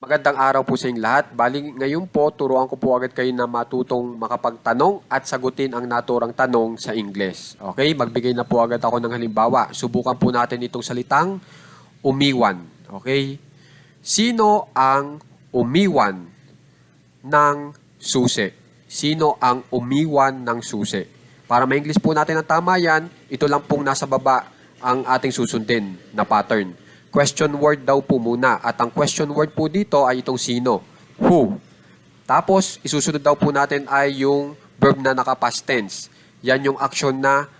Magandang araw po sa inyong lahat. Bali ngayon po, turuan ko po agad kayo na matutong makapagtanong at sagutin ang naturang tanong sa Ingles. Okay, magbigay na po agad ako ng halimbawa. Subukan po natin itong salitang umiwan. Okay? Sino ang umiwan ng susi? Sino ang umiwan ng susi? Para ma-English po natin ang tama yan, ito lang pong nasa baba ang ating susundin na pattern. Question word daw po muna. At ang question word po dito ay itong sino. Who. Tapos, isusunod daw po natin ay yung verb na naka-past tense. Yan yung action na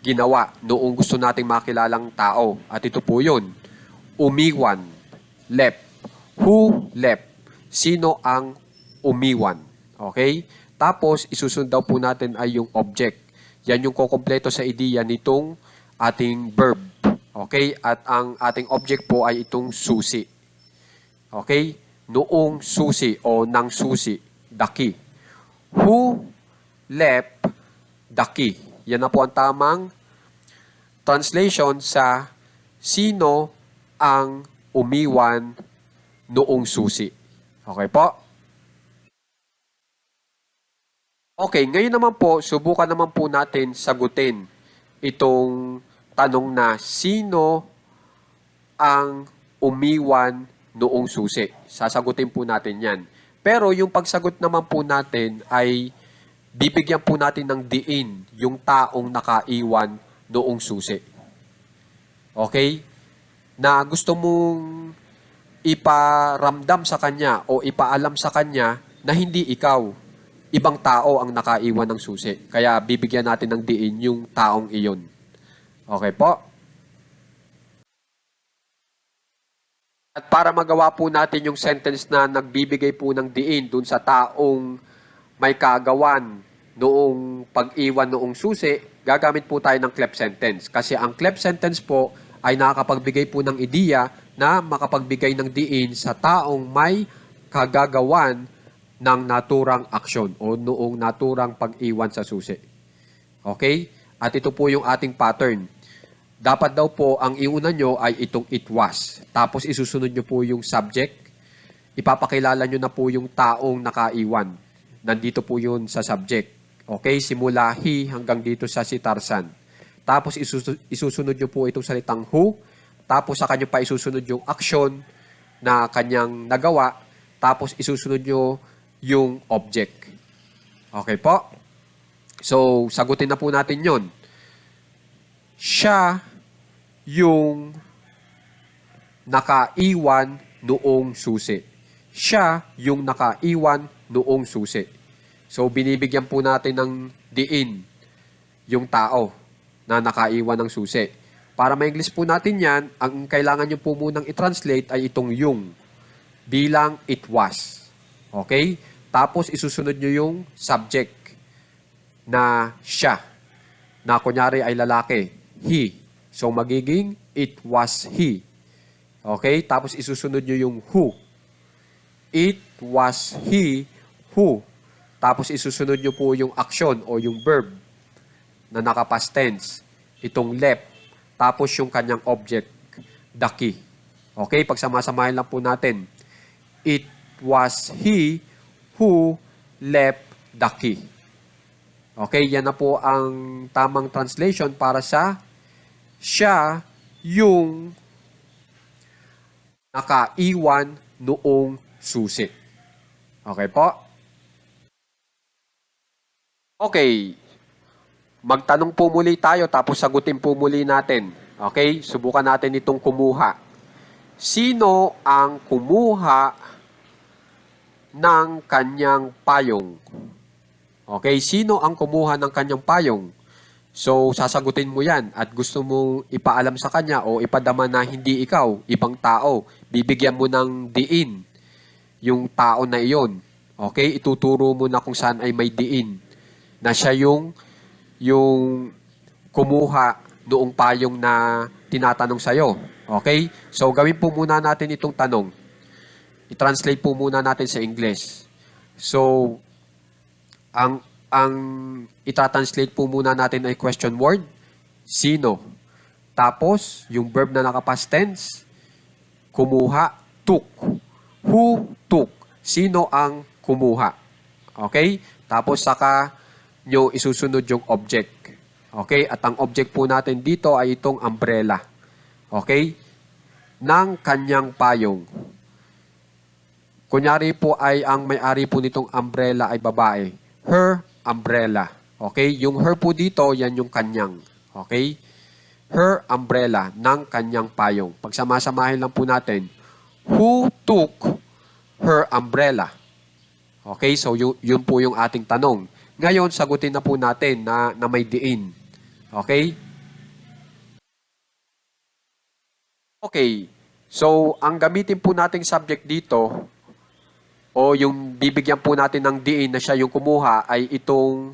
ginawa noong gusto nating makilalang tao. At ito po yun. Umiwan. Left. Who left? Sino ang umiwan? Okay? Tapos, isusunod daw po natin ay yung object. Yan yung kukompleto sa ideya nitong ating verb. Okay? At ang ating object po ay itong susi. Okay? Noong susi o nang susi, key. Who left key? Yan na po ang tamang translation sa sino ang umiwan noong susi. Okay po? Okay, ngayon naman po, subukan naman po natin sagutin itong tanong na sino ang umiwan noong susi. Sasagutin po natin yan. Pero yung pagsagot naman po natin ay bibigyan po natin ng diin yung taong nakaiwan noong susi. Okay? Na gusto mong iparamdam sa kanya o ipaalam sa kanya na hindi ikaw, ibang tao ang nakaiwan ng susi. Kaya bibigyan natin ng diin yung taong iyon. Okay po? At para magawa po natin yung sentence na nagbibigay po ng diin dun sa taong may kagawan noong pag-iwan noong susi, gagamit po tayo ng clef sentence. Kasi ang clef sentence po ay nakakapagbigay po ng ideya na makapagbigay ng diin sa taong may kagagawan ng naturang aksyon o noong naturang pag-iwan sa susi. Okay? At ito po yung ating pattern. Dapat daw po ang iuna nyo ay itong it was. Tapos isusunod nyo po yung subject. Ipapakilala nyo na po yung taong nakaiwan. Nandito po yun sa subject. Okay? Simula he hanggang dito sa si Tarzan. Tapos isusu- isusunod nyo po itong salitang who. Tapos sa kanyo pa isusunod yung action na kanyang nagawa. Tapos isusunod nyo yung object. Okay po? So, sagutin na po natin yon. Siya yung nakaiwan noong susi. Siya yung nakaiwan noong susi. So, binibigyan po natin ng diin yung tao na nakaiwan ng susi. Para ma-English po natin yan, ang kailangan nyo po munang i-translate ay itong yung bilang it was. Okay? Tapos isusunod nyo yung subject na siya. Na kunyari ay lalaki. He. So magiging it was he. Okay? Tapos isusunod nyo yung who. It was he who. Tapos isusunod nyo po yung action o yung verb na nakapast tense. Itong left. Tapos yung kanyang object, the key. Okay? Pagsamasamahin lang po natin. It was he who left the key. Okay, yan na po ang tamang translation para sa siya yung nakaiwan noong susi. Okay po? Okay. Magtanong po muli tayo tapos sagutin po muli natin. Okay? Subukan natin itong kumuha. Sino ang kumuha ng kanyang payong? Okay, sino ang kumuha ng kanyang payong? So, sasagutin mo yan at gusto mong ipaalam sa kanya o ipadama na hindi ikaw, ibang tao. Bibigyan mo ng diin yung tao na iyon. Okay, ituturo mo na kung saan ay may diin na siya yung yung kumuha noong payong na tinatanong sa'yo. Okay? So, gawin po muna natin itong tanong. I-translate po muna natin sa English. So, ang ang itatranslate po muna natin ay question word, sino. Tapos, yung verb na nakapast tense, kumuha, took. who took. Sino ang kumuha. Okay? Tapos saka nyo isusunod yung object. Okay? At ang object po natin dito ay itong umbrella. Okay? Ng kanyang payong. Kunyari po ay ang may-ari po nitong umbrella ay babae. Her umbrella. Okay? Yung her po dito, yan yung kanyang. Okay? Her umbrella ng kanyang payong. Pagsamasamahin lang po natin, who took her umbrella? Okay, so yun, yun po yung ating tanong. Ngayon, sagutin na po natin na, na may diin. Okay? Okay, so ang gamitin po nating subject dito, o yung bibigyan po natin ng diin na siya yung kumuha, ay itong,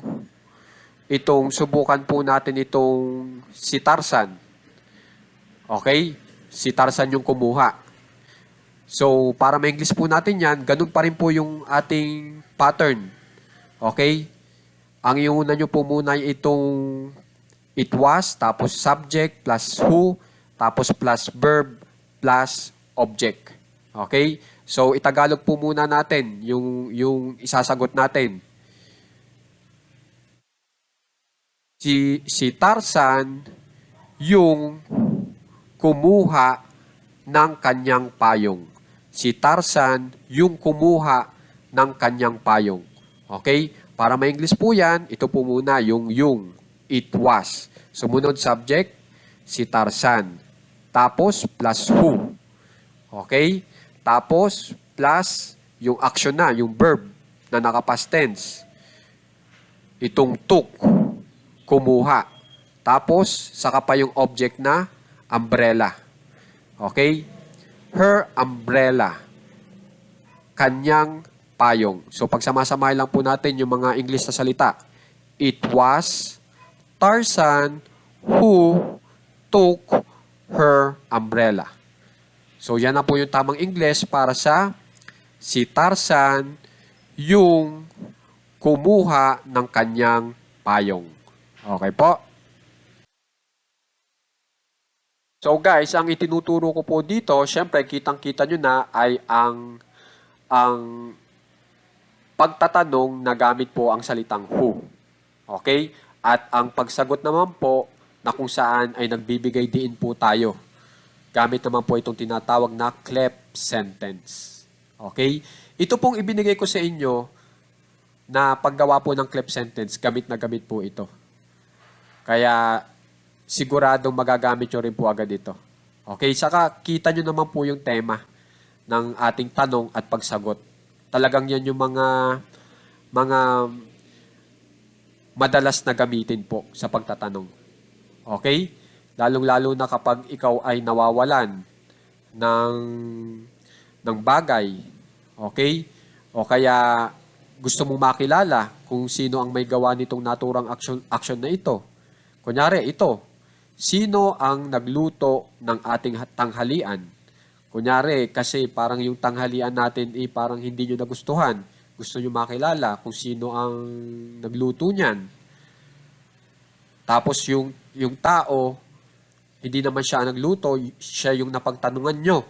itong subukan po natin itong si Tarzan. Okay? Si Tarzan yung kumuha. So, para ma-English po natin yan, ganun pa rin po yung ating pattern. Okay? Ang iuna nyo po muna ay itong it was, tapos subject, plus who, tapos plus verb, plus object. Okay? So, itagalog po muna natin yung, yung isasagot natin. Si, si Tarzan yung kumuha ng kanyang payong. Si Tarzan yung kumuha ng kanyang payong. Okay? Para ma-English po yan, ito po muna yung yung. It was. Sumunod subject, si Tarzan. Tapos plus who. Okay? Tapos plus yung action na, yung verb na naka-past tense. Itong took, kumuha. Tapos, saka pa yung object na umbrella. Okay? Her umbrella. Kanyang payong. So, pagsamasamahin lang po natin yung mga English na salita. It was Tarzan who took her umbrella. So, yan na po yung tamang English para sa si Tarzan yung kumuha ng kanyang payong. Okay po? So guys, ang itinuturo ko po dito, syempre kitang-kita nyo na ay ang ang pagtatanong na gamit po ang salitang who. Okay? At ang pagsagot naman po na kung saan ay nagbibigay diin po tayo. Gamit naman po itong tinatawag na clef sentence. Okay? Ito pong ibinigay ko sa inyo na paggawa po ng clef sentence, gamit na gamit po ito. Kaya siguradong magagamit nyo rin po agad ito. Okay, saka kita nyo naman po yung tema ng ating tanong at pagsagot. Talagang yan yung mga mga madalas na gamitin po sa pagtatanong. Okay? Lalong-lalo na kapag ikaw ay nawawalan ng ng bagay. Okay? O kaya gusto mong makilala kung sino ang may gawa nitong naturang action, action na ito. Kunyari, ito, sino ang nagluto ng ating tanghalian? Kunyari, kasi parang yung tanghalian natin eh, parang hindi nyo nagustuhan. Gusto nyo makilala kung sino ang nagluto niyan. Tapos yung, yung tao, hindi naman siya nagluto, siya yung napagtanungan nyo.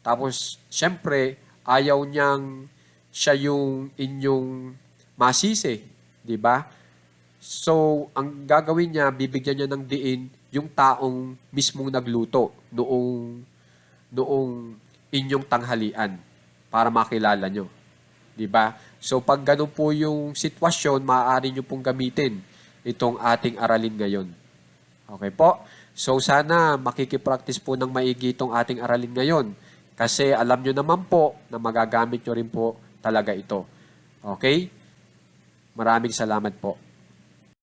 Tapos, syempre, ayaw niyang siya yung inyong masisi. Di ba? So, ang gagawin niya, bibigyan niya ng diin yung taong mismong nagluto noong noong inyong tanghalian para makilala nyo. Di ba? So, pag ganun po yung sitwasyon, maaari nyo pong gamitin itong ating aralin ngayon. Okay po? So, sana makikipractice po ng maigi itong ating aralin ngayon. Kasi alam nyo naman po na magagamit nyo rin po talaga ito. Okay? Maraming salamat po.